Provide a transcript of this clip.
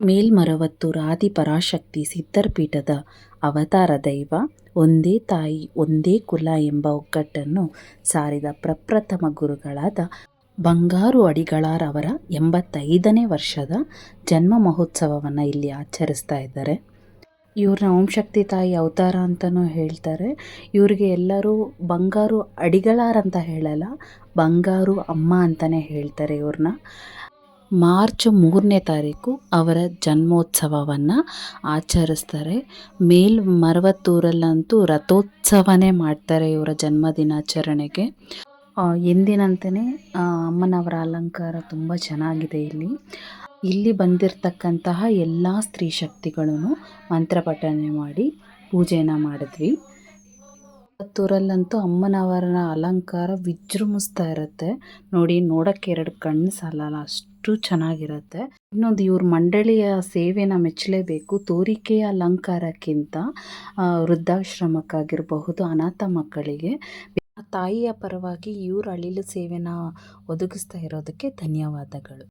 ಮೇಲ್ಮರವತ್ತೂರ ಆದಿಪರಾಶಕ್ತಿ ಸಿದ್ಧರ್ಪೀಠದ ಅವತಾರ ದೈವ, ಒಂದೇ ತಾಯಿ, ಒಂದೇ ಕುಲ ಎಂಬ ಒಗ್ಗಟ್ಟನ್ನು ಸಾರಿದ ಪ್ರಪ್ರಥಮ ಗುರುಗಳಾದ ಬಂಗಾರು ಅಡಿಗಳಾರವರ ಎಂಬತ್ತೈದನೇ ವರ್ಷದ ಜನ್ಮ ಮಹೋತ್ಸವವನ್ನು ಇಲ್ಲಿ ಆಚರಿಸ್ತಾ ಇದ್ದಾರೆ. ಇವ್ರನ್ನ ಓಂಶಕ್ತಿ ತಾಯಿ ಅವತಾರ ಅಂತಲೂ ಹೇಳ್ತಾರೆ. ಇವರಿಗೆ ಎಲ್ಲರೂ ಬಂಗಾರು ಅಡಿಗಳಾರಂತ ಹೇಳಲ್ಲ, ಬಂಗಾರು ಅಮ್ಮ ಅಂತಲೇ ಹೇಳ್ತಾರೆ ಇವ್ರನ್ನ ಮಾರ್ಚ್ ಮೂರನೇ ತಾರೀಕು ಅವರ ಜನ್ಮೋತ್ಸವವನ್ನು ಆಚರಿಸ್ತಾರೆ. ಮೇಲ್ ಮರವತ್ತೂರಲ್ಲಂತೂ ರಥೋತ್ಸವನೇ ಮಾಡ್ತಾರೆ ಇವರ ಜನ್ಮದಿನಾಚರಣೆಗೆ ಎಂದಿನಂತೆಯೇ ಅಮ್ಮನವರ ಅಲಂಕಾರ ತುಂಬ ಚೆನ್ನಾಗಿದೆ ಇಲ್ಲಿ. ಇಲ್ಲಿ ಬಂದಿರತಕ್ಕಂತಹ ಎಲ್ಲ ಸ್ತ್ರೀ ಶಕ್ತಿಗಳನ್ನು ಮಂತ್ರಪಠನೆ ಮಾಡಿ ಪೂಜೆನ ಮಾಡಿದ್ವಿ. ಪುತ್ತೂರಲ್ಲಂತೂ ಅಮ್ಮನವರ ಅಲಂಕಾರ ವಿಜೃಂಭಿಸ್ತಾ ಇರುತ್ತೆ. ನೋಡಿ, ನೋಡೋಕ್ಕೆ ಎರಡು ಕಣ್ಣು ಸಾಲಲ್ಲ ಅಷ್ಟು ಚೆನ್ನಾಗಿರುತ್ತೆ. ಇನ್ನೊಂದು ಇವ್ರ ಮಂಡಳಿಯ ಸೇವೆನ ಮೆಚ್ಚಲೇಬೇಕು. ತೋರಿಕೆಯ ಅಲಂಕಾರಕ್ಕಿಂತ ವೃದ್ಧಾಶ್ರಮಕ್ಕಾಗಿರಬಹುದು ಅನಾಥ ಮಕ್ಕಳಿಗೆ. ತಾಯಿಯ ಪರವಾಗಿ ಇವ್ರ ಅಳಿಲು ಸೇವೆನ ಒದಗಿಸ್ತಾ ಇರೋದಕ್ಕೆ ಧನ್ಯವಾದಗಳು.